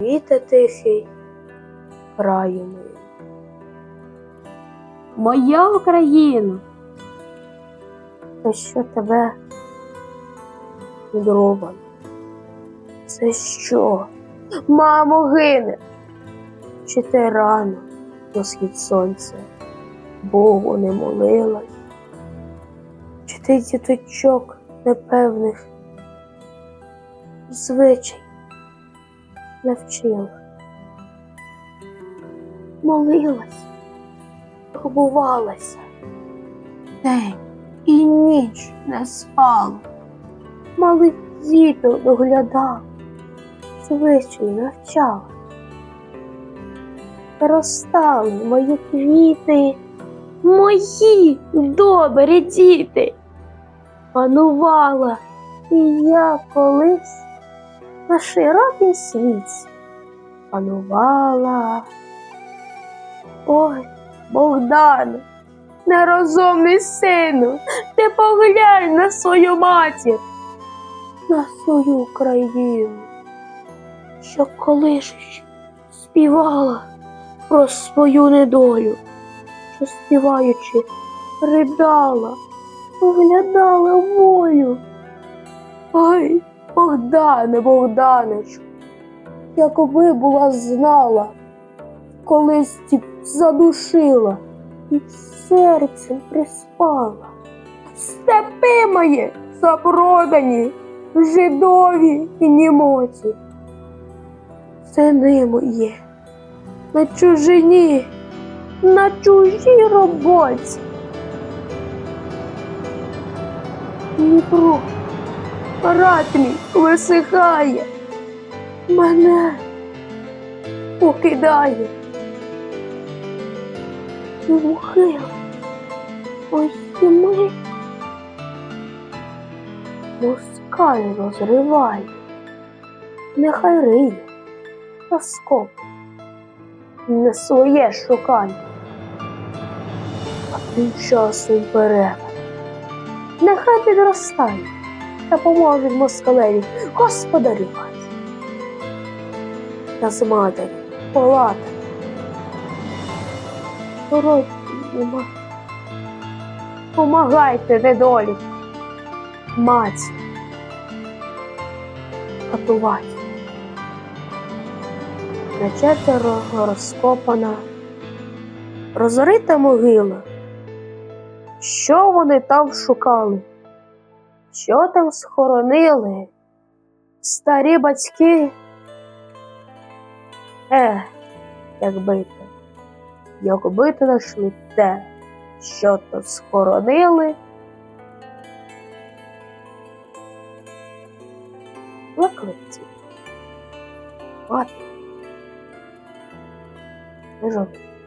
Віте тихий, краю милий. Моя Україна, Та що тебе мудровано? Це що? Мамо, гине? Чи ти рано на схід сонця Богу не молилась? Чи ти діточок непевних звичай навчила? Молилась, турбувалася, день і ніч не спала. Малих діток доглядав, звичай навчала. Ростали мої квіти, мої добрі діти. Панувала і я колись на широкій світі. Панувала. Ой, Богдан, нерозумний сину, ти поглянь на свою матір, на свою Україну, що колишечі співала про свою недолю, що співаючи, ридала, оглядала волю. Ой, Богдане, Богданечку, якби була знала, колись ті задушила і серцем приспала. Степи мої запродані, жидові і німоті. Сини мої на чужині, на чужій роботі. Дніпро, рад мій висихає, мене покидає. Мухи, ось ми. Москаль розриває, нехай риє, та скоп, не своє шукає. А тим часом перевер. Нехай підростає та поможуть москалеві господарювати. З матері палата. Нема. Помагайте недолі. Мать. Катувати. На четверо розкопана, розрита могила. Що вони там шукали? Що там схоронили? Старі батьки? Е, якби то, якби то знайшли те, що то схоронили. Мати. Не жодної.